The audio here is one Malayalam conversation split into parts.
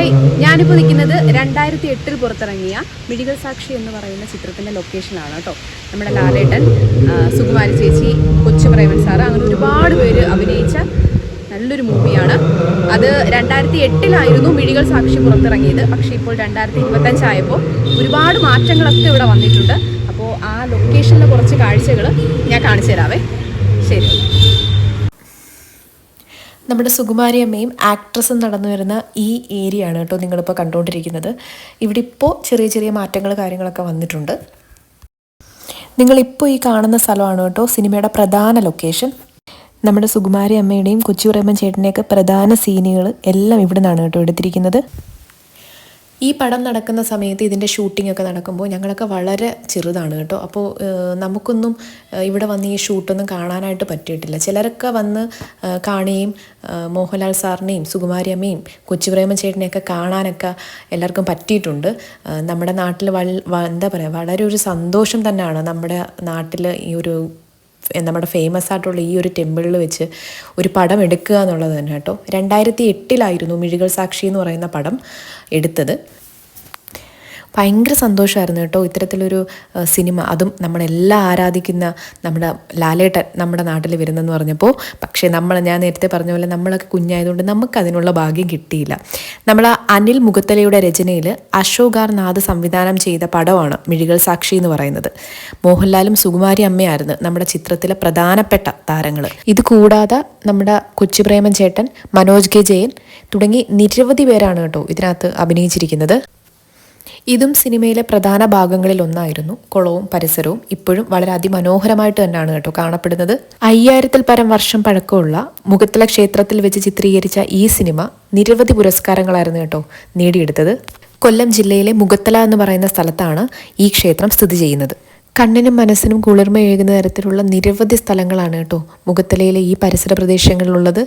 ഹായ്. ഞാനിപ്പോൾ നിൽക്കുന്നത് രണ്ടായിരത്തി എട്ടിൽ പുറത്തിറങ്ങിയ മിഴികൾ സാക്ഷി എന്ന് പറയുന്ന ചിത്രത്തിന്റെ ലൊക്കേഷനാണ് കേട്ടോ. നമ്മുടെ ലാലേട്ടൻ സുകുമാരി ചേച്ചി കൊച്ചു പ്രേമൻ സാറ് അങ്ങനെ ഒരുപാട് പേര് അഭിനയിച്ച നല്ലൊരു മൂവിയാണ് അത് രണ്ടായിരത്തി എട്ടിലായിരുന്നു മിഴികൾ സാക്ഷി പുറത്തിറങ്ങിയത്. പക്ഷേ ഇപ്പോൾ രണ്ടായിരത്തി ഇരുപത്തഞ്ചായപ്പോൾ ഒരുപാട് മാറ്റങ്ങളൊക്കെ ഇവിടെ വന്നിട്ടുണ്ട്. അപ്പോൾ ആ ലൊക്കേഷനിലെ കുറച്ച് കാഴ്ചകൾ ഞാൻ കാണിച്ചു തരാവേ. ശരി. നമ്മുടെ സുകുമാരി അമ്മയും ആക്ട്രസും നടന്നു വരുന്ന ഈ ഏരിയ ആണ് കേട്ടോ നിങ്ങളിപ്പോൾ കണ്ടുകൊണ്ടിരിക്കുന്നത്. ഇവിടെ ഇപ്പോൾ ചെറിയ ചെറിയ മാറ്റങ്ങൾ കാര്യങ്ങളൊക്കെ വന്നിട്ടുണ്ട്. നിങ്ങളിപ്പോൾ ഈ കാണുന്ന സ്ഥലമാണ് കേട്ടോ സിനിമയുടെ പ്രധാന ലൊക്കേഷൻ നമ്മുടെ സുകുമാരി അമ്മയുടെയും കൊച്ചു പ്രേമൻ ചേട്ടന്റെയൊക്കെ പ്രധാന സീനുകൾ എല്ലാം ഇവിടെ നിന്നാണ് കേട്ടോ എടുത്തിരിക്കുന്നത്. ഈ പടം നടക്കുന്ന സമയത്ത് ഇതിന്റെ ഷൂട്ടിംഗ് ഒക്കെ നടക്കുമ്പോൾ ഞങ്ങളൊക്കെ വളരെ ചെറുതാണ് കേട്ടോ. അപ്പോൾ നമുക്കൊന്നും ഇവിടെ വന്ന് ഈ ഷൂട്ടൊന്നും കാണാനായിട്ട് പറ്റിയിട്ടില്ല. ചിലരൊക്കെ വന്ന് കാണുകയും മോഹൻലാൽ സാറിനെയും സുകുമാരി അമ്മയും കൊച്ചുപ്രേമ ചേട്ടനെയൊക്കെ കാണാനൊക്കെ എല്ലാവർക്കും പറ്റിയിട്ടുണ്ട്. നമ്മുടെ നാട്ടിൽ എന്താ പറയുക വളരെ ഒരു സന്തോഷം തന്നെയാണ് നമ്മുടെ നാട്ടിൽ ഈ ഒരു നമ്മുടെ ഫേമസ് ആയിട്ടുള്ള ഈ ഒരു ടെമ്പിളിൽ വെച്ച് ഒരു പടം എടുക്കുക എന്നുള്ളത് തന്നെ കേട്ടോ. രണ്ടായിരത്തി എട്ടിലായിരുന്നു മിഴികൾ സാക്ഷി എന്ന് പറയുന്ന പടം എടുത്തത്. ഭയങ്കര സന്തോഷമായിരുന്നു കേട്ടോ. ഇത്തരത്തിലൊരു സിനിമ. അതും നമ്മളെല്ലാം ആരാധിക്കുന്ന നമ്മുടെ ലാലേട്ടൻ നമ്മുടെ നാട്ടിൽ വരുന്നെന്ന് പറഞ്ഞപ്പോൾ പക്ഷേ നമ്മൾ ഞാൻ നേരത്തെ പറഞ്ഞ പോലെ നമ്മളൊക്കെ കുഞ്ഞായതുകൊണ്ട് നമുക്ക് അതിനുള്ള ഭാഗ്യം കിട്ടിയില്ല. നമ്മൾ അനിൽ മുഖത്തലയുടെ രചനയിൽ അശോകാർ നാഥ് സംവിധാനം ചെയ്ത പടമാണ് മിഴികൾ സാക്ഷി എന്ന് പറയുന്നത്. മോഹൻലാലും സുകുമാരി അമ്മയായിരുന്നു നമ്മുടെ ചിത്രത്തിലെ പ്രധാനപ്പെട്ട താരങ്ങൾ ഇത് കൂടാതെ നമ്മുടെ കൊച്ചുപ്രേമൻ ചേട്ടൻ മനോജ് കെ ജയൻ തുടങ്ങി നിരവധി പേരാണ് കേട്ടോ ഇതിനകത്ത് അഭിനയിച്ചിരിക്കുന്നത്. ഇതും സിനിമയിലെ പ്രധാന ഭാഗങ്ങളിൽ ഒന്നായിരുന്നു കുളവും പരിസരവും ഇപ്പോഴും വളരെ അതിമനോഹരമായിട്ട് തന്നെയാണ് കേട്ടോ കാണപ്പെടുന്നത്. അയ്യായിരത്തിൽ പരം വർഷം പഴക്കമുള്ള മുഖത്തല ക്ഷേത്രത്തിൽ വെച്ച് ചിത്രീകരിച്ച ഈ സിനിമ നിരവധി പുരസ്കാരങ്ങളായിരുന്നു കേട്ടോ നേടിയെടുത്തത്. കൊല്ലം ജില്ലയിലെ മുഖത്തല എന്ന് പറയുന്ന സ്ഥലത്താണ് ഈ ക്ഷേത്രം സ്ഥിതി ചെയ്യുന്നത്. കണ്ണിനും മനസ്സിനും കുളിർമയേകുന്ന തരത്തിലുള്ള നിരവധി സ്ഥലങ്ങളാണ് കേട്ടോ മുഖത്തലയിലെ ഈ പരിസര പ്രദേശങ്ങളിലുള്ളത്.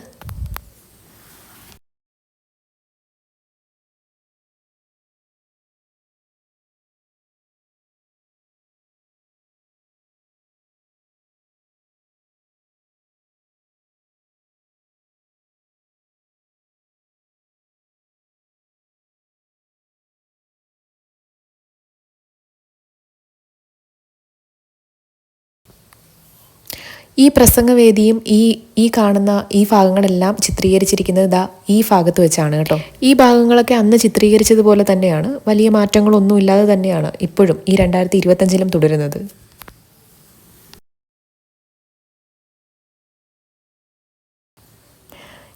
ഈ പ്രസംഗവേദിയും ഈ ഈ കാണുന്ന ഈ ഭാഗങ്ങളെല്ലാം ചിത്രീകരിച്ചിരിക്കുന്നത് ദാ ഈ ഭാഗത്ത് വെച്ചാണ് കേട്ടോ. ഈ ഭാഗങ്ങളൊക്കെ അന്ന് ചിത്രീകരിച്ചതുപോലെ തന്നെയാണ്. വലിയ മാറ്റങ്ങളൊന്നും ഇല്ലാതെ തന്നെയാണ് ഇപ്പോഴും ഈ രണ്ടായിരത്തി ഇരുപത്തഞ്ചിലും തുടരുന്നത്.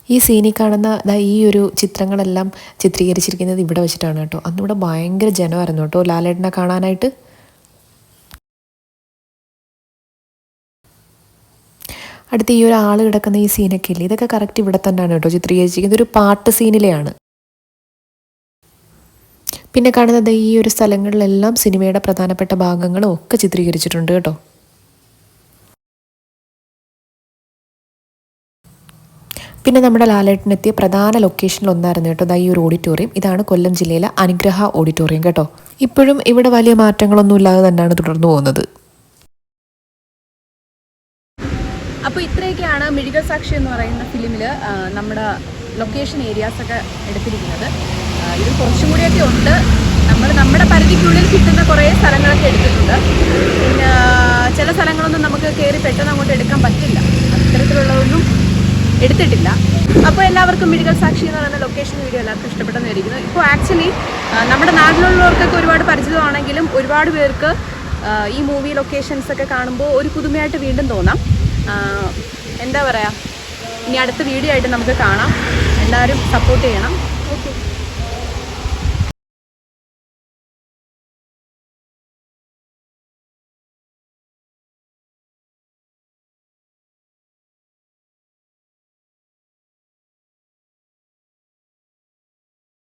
ഈ സീനിൽ കാണുന്ന ഈ ഒരു ചിത്രങ്ങളെല്ലാം ചിത്രീകരിച്ചിരിക്കുന്നത് ഇവിടെ വെച്ചിട്ടാണ് കേട്ടോ. അന്നിവിടെ ഭയങ്കര ജനമായിരുന്നു കേട്ടോ ലാലേട്ടനെ കാണാനായിട്ട്. അടുത്ത് ഈ ഒരു ആൾ കിടക്കുന്ന ഈ സീനൊക്കെ ഇല്ലേ? ഇതൊക്കെ കറക്റ്റ് ഇവിടെ തന്നെയാണ് കേട്ടോ ചിത്രീകരിച്ചിരിക്കുന്നത് ഒരു പാട്ട് സീനിലെയാണ് പിന്നെ കാണുന്നത് ഈ ഒരു സ്ഥലങ്ങളിലെല്ലാം സിനിമയുടെ പ്രധാനപ്പെട്ട ഭാഗങ്ങളും ഒക്കെ ചിത്രീകരിച്ചിട്ടുണ്ട് കേട്ടോ. പിന്നെ നമ്മുടെ ലാലേട്ടനെത്തിയ പ്രധാന ലൊക്കേഷനിൽ ഒന്നായിരുന്നു കേട്ടോ ഈ ഒരു ഓഡിറ്റോറിയം ഇതാണ് കൊല്ലം ജില്ലയിലെ അനുഗ്രഹ ഓഡിറ്റോറിയം കേട്ടോ. ഇപ്പോഴും ഇവിടെ വലിയ മാറ്റങ്ങളൊന്നും ഇല്ലാതെ തന്നെയാണ് തുടർന്നു പോകുന്നത്. അപ്പോൾ ഇത്രയൊക്കെയാണ് മിഴികൾ സാക്ഷി എന്ന് പറയുന്ന ഫിലിമിൽ നമ്മുടെ ലൊക്കേഷൻ ഏരിയാസൊക്കെ എടുത്തിരിക്കുന്നത്. ഇത് കുറച്ചും കൂടിയൊക്കെ ഉണ്ട്. നമ്മൾ നമ്മുടെ പരിധിക്കുള്ളിൽ കിട്ടുന്ന കുറേ സ്ഥലങ്ങളൊക്കെ എടുത്തിട്ടുണ്ട്. പിന്നെ ചില സ്ഥലങ്ങളൊന്നും നമുക്ക് കയറി പെട്ടെന്ന് അങ്ങോട്ട് എടുക്കാൻ പറ്റില്ല. അത്തരത്തിലുള്ളതൊന്നും എടുത്തിട്ടില്ല. അപ്പോൾ എല്ലാവർക്കും മെഡിക്കൽ സാക്ഷി എന്ന് പറയുന്ന ലൊക്കേഷൻ വീഡിയോ എല്ലാവർക്കും ഇഷ്ടപ്പെട്ടെന്ന് വിചാരിക്കുന്നു. ഇപ്പോൾ ആക്ച്വലി നമ്മുടെ നാട്ടിലുള്ളവർക്കൊക്കെ ഒരുപാട് പരിചിതമാണെങ്കിലും ഒരുപാട് പേർക്ക് ഈ മൂവി ലൊക്കേഷൻസൊക്കെ കാണുമ്പോൾ ഒരു പുതുമയായിട്ട് വീണ്ടും തോന്നാം. എന്താ പറയുക ഇനി അടുത്ത വീഡിയോ ആയിട്ട് നമുക്ക് കാണാം. എല്ലാവരും സപ്പോർട്ട് ചെയ്യണം.